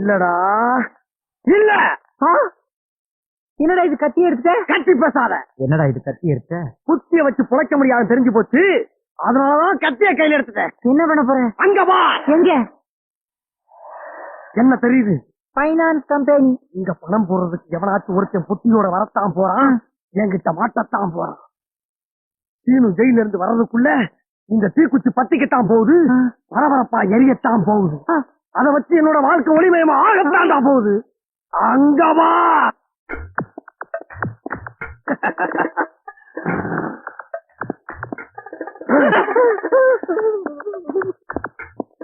இல்லடா. இல்ல! என்னடா இது கத்தி எடுத்துட்ட? கட்டி பேசாத. என்னடா இது கத்தி எடுத்த? குத்திய வச்சு புழைக்க முடியாது தெரிஞ்சு போச்சு. அதனாலதான் கத்திய கையில எடுத்துட்டேன் என்ன பண்ண போற? அங்க வா! எங்க? என்ன தெரியுது? பைனான்ஸ் கம்பெனி இங்க பணம் போடுறதுக்கு எவனாச்சும் ஒருத்தன் புத்தியோட வரத்தான் போறான். என்கிட்ட மாட்டத்தான் போறான். சீனு ஜெயில இருந்து வர்றதுக்குள்ள இந்த தீக்குச்சி பத்திக்கத்தான் போகுது. பரபரப்பா எரியத்தான் போகுது. அத வச்சு என்னோட வாழ்க்கை ஒளிமயமா ஆகத்தான் தான் போகுது. அங்க வா.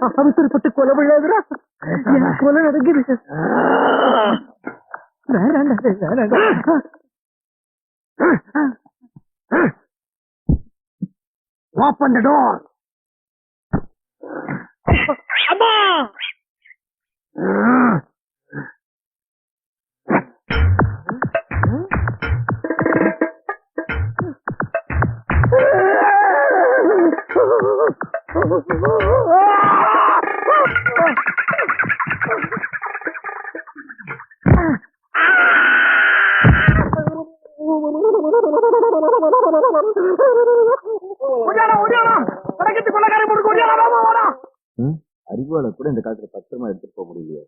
அவசரப்பட்டு கொலை விழாதுரா எனக்கு கொலை நடக்குது. ஓப்பன் த டோர் அம்மா! உடையாளம் உடையாளம் படக்கத்து கொள்ளக்காரன் போட்டு உடையாளம் வாமா வாடா அறிவாளை கூட இந்த காலத்துல பத்திரமா எடுத்துட்டு போக முடியலையே.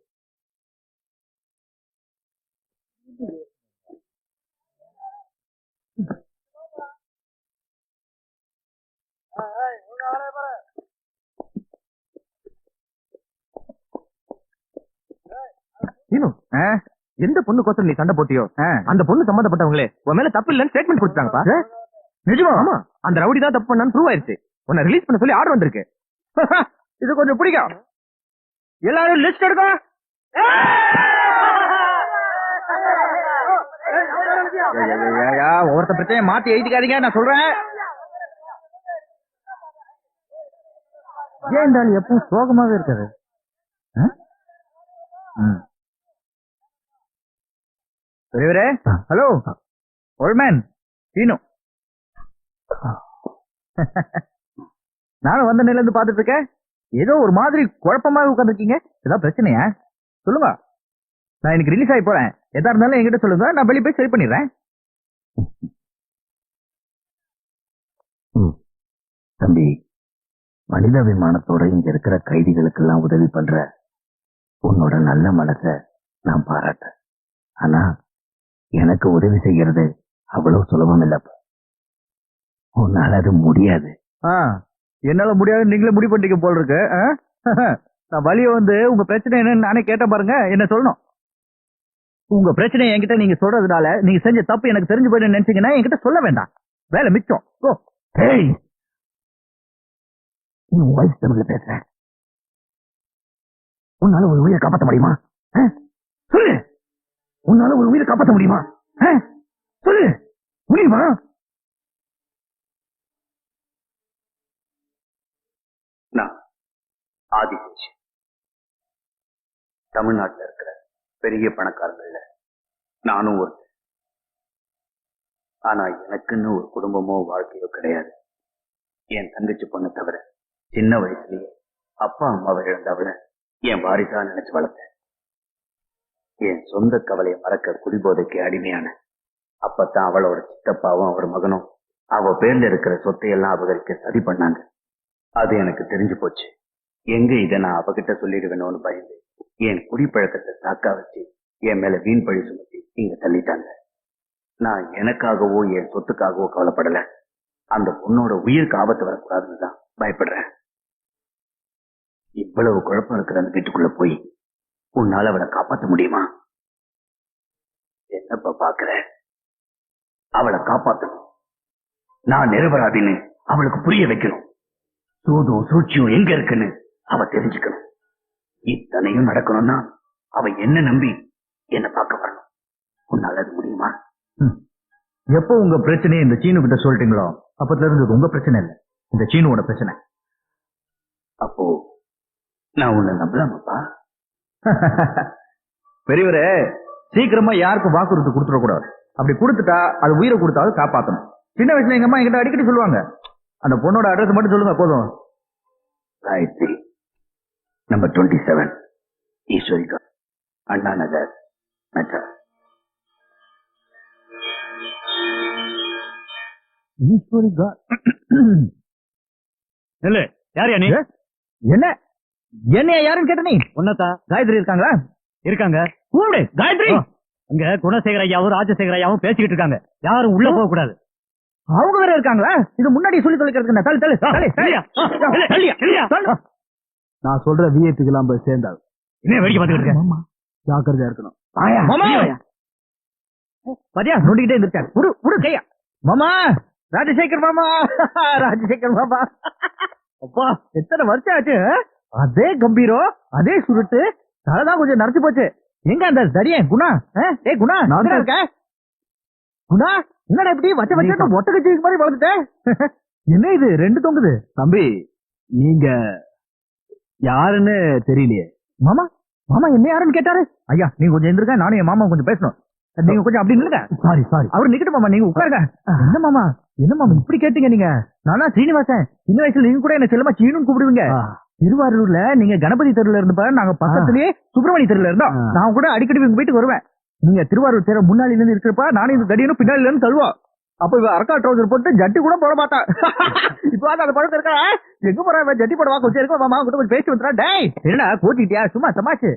எந்த பொண்ணு கோசம் நீ சண்டை போட்டியோ? அந்த பொண்ணு சம்பந்தப்பட்டவங்களே உன் மேல தப்பு இல்லைன்னு ஸ்டேட்மெண்ட் கொடுத்தாங்கப்பா நிஜமா? ஆமா. அந்த ரவுடி தான் தப்பு பண்ணான்னு ப்ரூவ் ஆயிருச்சு. உன்னை ரிலீஸ் பண்ண சொல்லி ஆர்டர் வந்திருக்கு. இது கொஞ்சம் பிடிக்கும். எல்லாரும் லிஸ்ட் எடுக்க ஒவ்வொருத்த பிரச்சனையை மாத்தி எழுதிக்காதீங்க நான் சொல்றேன். ஏன் தான் எப்பவும் சோகமாவே இருக்காது? பெரியவரே ஹலோ ஓல்மேன் சீனு. நானும் வந்த நிலையில இருந்து பாத்துட்டு இருக்கேன். ஏதோ ஒரு மாதிரி குழப்பமா உட்காந்துருக்கீங்க ஏதாவது பிரச்சனையா? சொல்லுங்க. நான் இன்னைக்கு ரிலீஸ் ஆகி போறேன். எதா இருந்தாலும் என்கிட்ட சொல்லுங்க. நான் வெளியே போய் சரி பண்ணிடுறேன். தம்பி மனிதாபிமானத்தோட இங்க இருக்கிற கைதிகளுக்கெல்லாம் உதவி பண்ற உன்னோட நல்ல மனச நான் பாராட்டேன் ஆனா எனக்கு உதவி செய்யறது அவ்வளவு சுலபம் இல்லப்பா உன்னால அது முடியாது. என்னால முடியாது நீங்களே முடிவு பண்ணிக்க போல் இருக்கு நான் வழிய வந்து உங்க பிரச்சனை என்னன்னு நானே கேட்டேன் பாருங்க என்ன சொல்லணும். உங்க பிரச்சனை என்கிட்ட நீங்க சொல்றதுனால நீங்க செஞ்ச தப்பு எனக்கு தெரிஞ்சு போயிட்டு நினைச்சீங்கன்னா என்கிட்ட சொல்ல வேண்டாம். வேலை மிச்சம். ஓ ஹேய் நீ வயசு தமிழ்ல பேசுற. உன்னால ஒரு உயிரை காப்பாற்ற முடியுமா? ஆ? சொல்லு! உன்னால ஒரு உயிரை காப்பாற்ற முடியுமா? ஆ? சொல்லு! முடியுமா? நான் ஆதிசேஷன் தமிழ்நாட்டுல இருக்கிற பெரிய பணக்காரங்கள்ல நானும் ஒரு ஆனா எனக்குன்னு ஒரு குடும்பமோ வாழ்க்கையோ கிடையாது. என் தங்கச்சி பொண்ணு தவிர சின்ன வயசுலயே அப்பா அம்மாவை இழந்தவள என் வாரிசா நினைச்சு வளர்த்தேன். என் சொந்த கவலையை மறக்க குடிபோதைக்கு அடிமையான அப்பத்தான் அவளோட சித்தப்பாவும் அவர் மகனும் அவ பேர்ல இருக்கிற சொத்தையெல்லாம் அபகரிக்க சதி பண்ணாங்க. அது எனக்கு தெரிஞ்சு போச்சு. எங்க இதை நான் அவகிட்ட சொல்லிடுவேணும்னு பயந்து என் குடிப்பழக்கத்தை சாக்கா வச்சு என் மேல வீண் பழி சுமத்தி இங்க தள்ளிட்டாங்க. நான் எனக்காகவோ என் சொத்துக்காகவோ கவலைப்படல. அந்த பொண்ணோட உயிருக்கு ஆபத்து வரக்கூடாதுன்னு தான் பயப்படுறேன். இவ்வளவு குழப்பம் இருக்கிற அந்த வீட்டுக்குள்ள போய் உன்னால அவளை காப்பாத்த முடியுமா? என்னப்பா பாக்குற? அவளை காப்பாத்தணும். நான் நிரபராதின்னு அவளுக்கு புரிய வைக்கணும். சூதும் சூழ்ச்சியும் எங்க இருக்குன்னு அவ தெரிஞ்சுக்கணும். இத்தனையும் நடக்கணும்னா அவ என்ன நம்பி என்ன பார்க்க வரணும்? உன்னால அது முடியுமா? எப்போ உங்க பிரச்சனையை இந்த சீனு கிட்ட சொல்லிட்டீங்களோ அப்பத்துல இருந்து உங்க பிரச்சனை இல்ல. இந்த சீனுவோட பிரச்சனை. அப்போ நான் உன்னை நம்பலாமாப்பா? பெரியவரே சீக்கிரமா யாருக்கும் வாக்குறுதி கொடுத்துடக்கூடாது. அப்படி கொடுத்துட்டா அது உயிரை கொடுத்தாவது காப்பாத்தணும். சின்ன வயசுல எங்க அம்மா என்கிட்ட அடிக்கடி சொல்லுவாங்க அந்த பொண்ணோட அட்ரஸ் மட்டும் சொல்லுங்க போதும். காயத்ரி நம்பர் டுவெண்ட்டி செவன் ஈஸ்வரிகா அண்ணா நகர் மெட்ரா ஈஸ்வரி கா இல்ல யார் நீ? என்ன? என்ன யாருன்னு கேட்ட நீ? உன்னதா காயத்ரி இருக்காங்களா? இருக்காங்க. கூப்பிடு. காயத்ரி! அங்க குணசேகர ஐயாவும் ராஜசேகர ஐயாவும் பேசிக்கிட்டு இருக்காங்க. யாரும் உள்ள போக கூடாது அவங்க வேற இருக்காங்களா? இது முன்னாடி சொல்லி தொலைக்கிறதுக்கு? தள்ளு தள்ளு. தள்ளு. நான் சொல்ற விஐபிக்கு எல்லாம் போய் சேர்ந்தாங்க என்ன வேடிக்கை பார்த்துக்கிட்டு இருக்கேன் ஜாக்கிரதையா இருக்கணும். பாத்தியா? நோண்டிக்கிட்டே இருந்திருக்காரு உடு உடு கையா. மாமா ராஜசேகர் மாமா. ராஜசேகர் மாமா. அப்பா எத்தனை வருஷம் ஆச்சு? அதே கம்பீரம் அதே சுருட்டு. தலைதான் கொஞ்சம் நரைச்சு போச்சு. எங்க அந்த தடியன்? குணா? ஏய் குணா நான். இருக்க? குணா? என்னடா இப்படி வச்ச வச்ச ஒட்டகச்சி மாதிரி வளர்ந்துட்டேன் என்ன இது? ரெண்டு தொங்குது. தம்பி நீங்க யாருன்னு தெரியலையே. மாமா மாமா என்ன யாருன்னு கேட்டாரு? ஐயா நீங்க கொஞ்சம் எந்திருக்க நானும் என் மாமா கொஞ்சம் பேசணும். நீங்க கொஞ்சம் அப்படி நில்லுங்க. சாரி சாரி அவர் நிக்கட்டும் மாமா நீங்க உட்காருங்க. என்ன மாமா? என்ன மாமா இப்படி கேட்டீங்க நீங்க? நானா சீனிவாசன். சின்ன வயசுல நீங்க கூட என்ன செல்லமா சீனுன்னு கூப்பிடுவீங்க. திருவாரூர்ல நீங்க கணபதி தெருல இருந்து பாரு நாங்க பக்கத்துலயே சுப்பிரமணிய தெருல இருந்தோம். நான் கூட அடிக்கடி உங்க வீட்டுக்கு வருவேன். நீங்க திருவாரூர் தேர முன்னாடில இருந்து இருக்கிறப்ப நானும் இது தடியனும் பின்னாடில இருந்து தழுவா. அப்ப இவ அரக்கா ட்ரௌசர் போட்டு ஜட்டி கூட போட மாட்டான் இப்ப வந்து அந்த படத்தை இருக்கா? எங்க போற ஜட்டி போடவா? கொஞ்சம் இருக்கும் மாமா கிட்ட கொஞ்சம் பேசி வந்துடா டேய் என்னடா கூட்டிட்டியா சும்மா சமாச்சு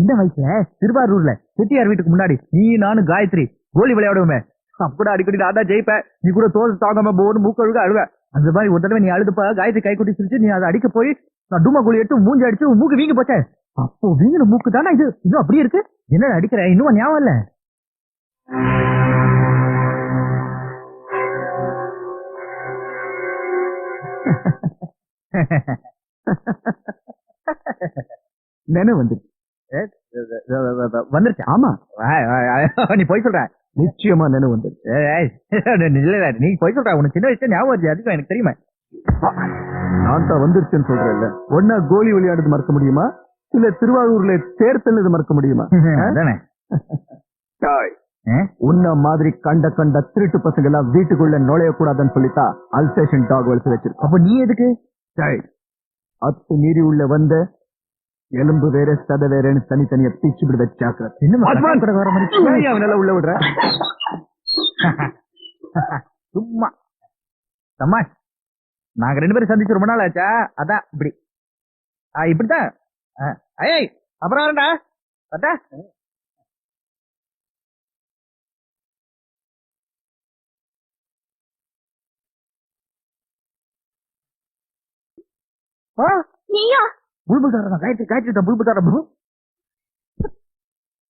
இந்த வயசுல திருவாரூர்ல செட்டியார் வீட்டுக்கு முன்னாடி நீ நானும் காயத்ரி கோலி விளையாடுவோமே. அப்ப அடிக்கடி நான் தான் ஜெயிப்பேன். நீ கூட தோல் தாங்காம போன்னு மூக்கழுக அழுவ. அந்த மாதிரி ஒரு தடவை நீ அழுதுப்பா காயத்ரி கை குட்டி சிரிச்சு நீ அதை அடிக்க போய் நான் டூமா கோழி எடுத்து மூஞ்சி அடிச்சு மூக்கு வீங்கி போச்சேன் அப்போ வீங்கின மூக்கு தானே இது? இன்னும் அப்படியே இருக்கு? என்ன அடிக்கிற? இன்னும் ஞாபகம் இல்ல. நினைவு வந்துருச்சு. வந்துருச்சு. ஆமா. நீ போய் சொல்ற. நிச்சயமா நினைவு வந்துருச்சு. இல்ல, நீ போய் சொல்ற. உனக்கு சின்ன வயசுல ஞாபகம் வருது அதுக்கும் எனக்கு தெரியுமா. நான் தான் வந்துருச்சுன்னு சொல்றேன் ஒன்னா கோலி விளையாடுறது மறக்க முடியுமா? இல்ல திருவாரூர்ல தேர் தள்ளது மறக்க முடியுமா? உன்ன மாதிரி கண்ட கண்ட திருட்டு பசங்க எல்லாம் வீட்டுக்குள்ள நுழைய கூடாதுன்னு சொல்லித்தா அல்சேஷன் டாக் வளர்த்து வச்சிருக்கோம் அப்ப நீ எதுக்கு. அத்து மீறி உள்ள வந்த எலும்பு வேற சத வேறன்னு தனித்தனியா பிச்சு விட வச்சாக்குறது இன்னும் வாட்ச்மேன். கூட வர மாதிரி ஏன் அவனால உள்ள விடுற? சும்மா. அம்மா நாங்க ரெண்டு பேரும் சந்திச்சு ரொம்ப நாள் ஆச்சா? அதான் இப்படி. இப்படித்தான். ஐய் அப்புறம் வரேன்டா. அட்டா ஆ? நீயா? புல்புல் தாரா காய்ச்சி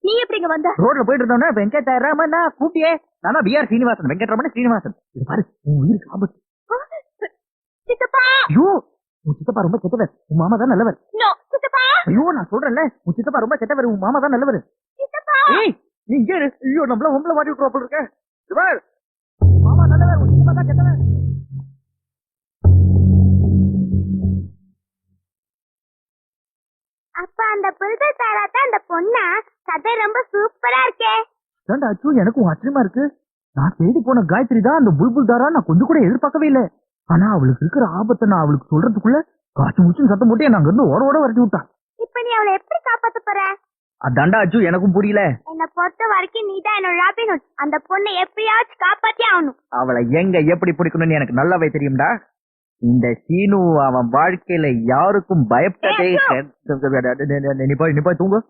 நீ எப்படிங்க வந்த? ரோட்ல போயிட்டு இருந்தோம்னா வெங்கடரமணா கூட்டியே. நானா பிஆர் சீனிவாசன் வெங்கடரமண சீனிவாசன். இது பாரு உன் உயிருக்கு ஆபத்து சித்தப்பா! ஐயோ உன் சித்தப்பா ரொம்ப கெட்டவர். உன் மாமா தான் நல்லவர். ஐயோ நான் சொல்றேன்ல. உன் சித்தப்பா ரொம்ப கெட்டவர் உன் மாமா தான் நல்லவர். ஏய் நீ இங்கே. ஐயோ நம்மள உங்களை மாட்டி விட்டுருவா போல இருக்க. மாமா நல்லவர் உன் சித்தப்பா தான் கெட்டவர். அப்ப அந்த புல்புல் தாராத்த அந்த பொண்ணா? கதை ரொம்ப சூப்பரா இருக்கே. ஏண்டா அச்சு எனக்கும் ஆச்சரியமா இருக்கு. நான் தேடி போன காயத்ரி தான் அந்த புல்புல் தாரா நான் கொஞ்சம் கூட எதிர்பார்க்கவே இல்லை. ஆனா அவளுக்கு இருக்கிற ஆபத்தை நான் அவளுக்கு சொல்றதுக்குள்ள காசு முச்சுன்னு சத்தம் போட்டு என்ன அங்க இருந்து ஓட ஓட வரட்டி விட்டான் இப்ப நீ அவளை எப்படி காப்பாத்த போற? அதாண்டா அச்சு எனக்கும் புரியல. என்னை பொறுத்த வரைக்கும் நீ தான் என்னோட ராபின்ஹுட் அந்த பொண்ணை எப்படியாச்சும் காப்பாத்தி ஆகணும். அவளை எங்க எப்படி பிடிக்கணும்னு எனக்கு நல்லாவே தெரியும்டா. இந்த சீனு அவன் வாழ்க்கையில யாருக்கும் பயப்பட்டதே. நீ போய் நீ போய் தூங்கு.